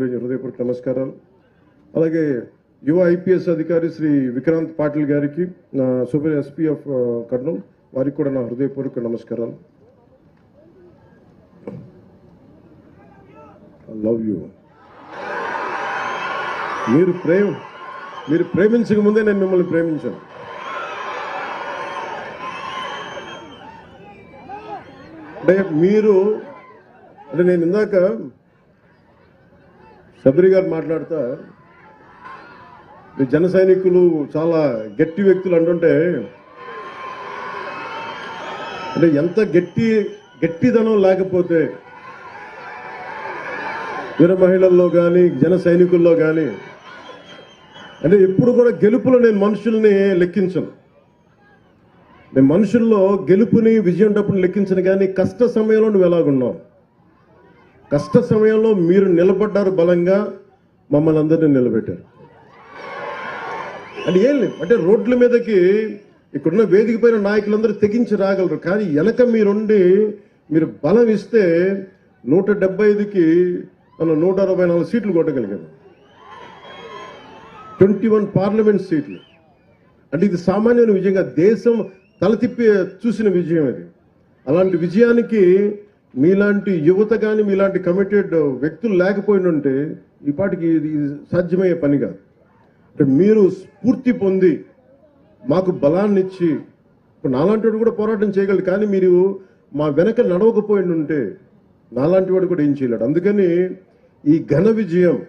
Range హృదయపూర్వక నమస్కారాలు. అలాగే యువ ఐపీఎస్ అధికారి శ్రీ విక్రాంత్ పాటిల్ గారికి నా సూపర్ ఎస్పీ ఆఫ్ కర్నూలు వారికి కూడా నా హృదయపూర్వక నమస్కారాలు. లవ్ యూ మీరు ప్రేమ మీరు ప్రేమించక ముందే నేను మిమ్మల్ని ప్రేమించాను. అంటే మీరు అంటే నేను ఇందాక శబరి గారు మాట్లాడుతా జన సైనికులు చాలా గట్టి వ్యక్తులు అంటుంటే అంటే ఎంత గట్టి గట్టిదనం లేకపోతే వీర మహిళల్లో కానీ జన సైనికుల్లో కానీ అంటే ఎప్పుడు కూడా గెలుపులో నేను మనుషుల్ని లెక్కించను. నేను మనుషుల్లో గెలుపుని విజయం డప్పుని లెక్కించను కానీ కష్ట సమయంలో నువ్వు ఎలాగున్నావు? కష్ట సమయంలో మీరు నిలబడ్డారు బలంగా మమ్మల్ని అందరినీ నిలబెట్టారు. అంటే ఏం లేదు. అంటే రోడ్ల మీదకి ఇక్కడున్న వేదిక పైన నాయకులందరూ తెగించి రాగలరు. కానీ వెనక మీరుండి మీరు బలం ఇస్తే నూట డెబ్బై ఐదుకి మనం నూట అరవై నాలుగు సీట్లు కొట్టగలిగాము ట్వంటీ వన్ పార్లమెంట్ సీట్లు. అంటే ఇది సామాన్యమైన విజయంగా దేశం తల తిప్పి చూసిన విజయం ఇది. అలాంటి విజయానికి మీలాంటి యువత కానీ మీలాంటి కమిటెడ్ వ్యక్తులు లేకపోయినంటే ఈ పాటికి ఇది సాధ్యమయ్యే పని కాదు. అంటే మీరు స్ఫూర్తి పొంది మాకు బలాన్ని ఇచ్చి ఇప్పుడు నాలాంటి వాడు కూడా పోరాటం చేయగలడు కానీ మీరు మా వెనక నడవకపోయి ఉంటే నాలాంటి వాడు కూడా ఏం చేయలేడు. అందుకని ఈ ఘన విజయం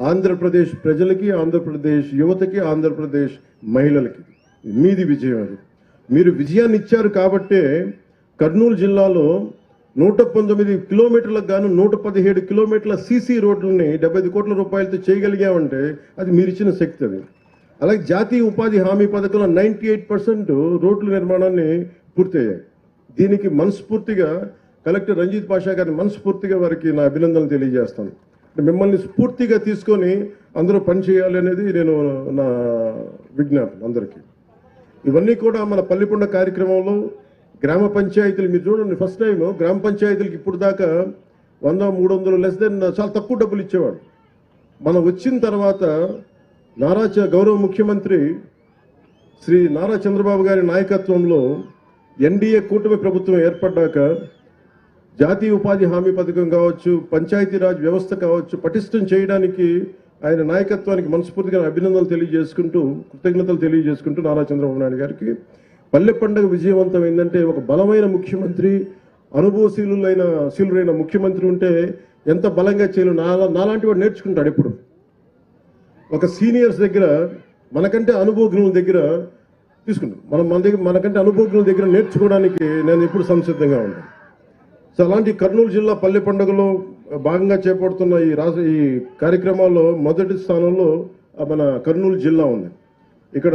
ఆంధ్రప్రదేశ్ ప్రజలకి ఆంధ్రప్రదేశ్ యువతకి ఆంధ్రప్రదేశ్ మహిళలకి. మీది విజయం అది. మీరు విజయాన్ని ఇచ్చారు కాబట్టే కర్నూలు జిల్లాలో నూట పంతొమ్మిది కిలోమీటర్లకు గాను నూట పదిహేడు కిలోమీటర్ల సీసీ రోడ్లని డెబ్బై కోట్ల రూపాయలతో చేయగలిగామంటే అది మీరిచ్చిన శక్తి అది. అలాగే జాతీయ ఉపాధి హామీ పథకంలో నైంటీ ఎయిట్ పర్సెంట్ రోడ్ల నిర్మాణాన్ని పూర్తయ్యాయి. దీనికి మనస్ఫూర్తిగా కలెక్టర్ రంజిత్ పాషా గారిని మనస్ఫూర్తిగా వారికి నా అభినందనలు తెలియజేస్తాను. మిమ్మల్ని స్ఫూర్తిగా తీసుకొని అందరూ పనిచేయాలి అనేది నేను నా విజ్ఞాపన అందరికీ. ఇవన్నీ కూడా మన పల్లికొండ కార్యక్రమంలో గ్రామ పంచాయతీలు మీరు చూడండి ఫస్ట్ టైం గ్రామ పంచాయతీలకు ఇప్పుడు దాకా వంద మూడు వందలు లెస్ దెన్ చాలా తక్కువ డబ్బులు ఇచ్చేవాడు. మనం వచ్చిన తర్వాత నారా చ- గౌరవ ముఖ్యమంత్రి శ్రీ నారా చంద్రబాబు గారి నాయకత్వంలో ఎన్డీఏ కూటమి ప్రభుత్వం ఏర్పడ్డాక జాతీయ ఉపాధి హామీ పథకం కావచ్చు పంచాయతీరాజ్ వ్యవస్థ కావచ్చు పటిష్టం చేయడానికి ఆయన నాయకత్వానికి మనస్ఫూర్తిగా అభినందనలు తెలియజేసుకుంటూ కృతజ్ఞతలు తెలియజేసుకుంటూ నారా చంద్రబాబు నాయుడు గారికి పల్లె పండుగ విజయవంతం ఏంటంటే ఒక బలమైన ముఖ్యమంత్రి అనుభవశీలులైన శీలురైన ముఖ్యమంత్రి ఉంటే ఎంత బలంగా చేయలు. నాలా నాలాంటి వాడు నేర్చుకుంటాడు ఎప్పుడు. ఒక సీనియర్స్ దగ్గర మనకంటే అనుభవజ్ఞుల దగ్గర తీసుకుంటాం మనం మన దగ్గర మనకంటే అనుభవజ్ఞుల దగ్గర నేర్చుకోవడానికి నేను ఎప్పుడు సంసిద్ధంగా ఉంటాను సో అలాంటి కర్నూలు జిల్లా పల్లె పండుగలో భాగంగా చేపడుతున్న ఈ రాష్ట్ర ఈ కార్యక్రమాల్లో మొదటి స్థానంలో మన కర్నూలు జిల్లా ఉంది. ఇక్కడ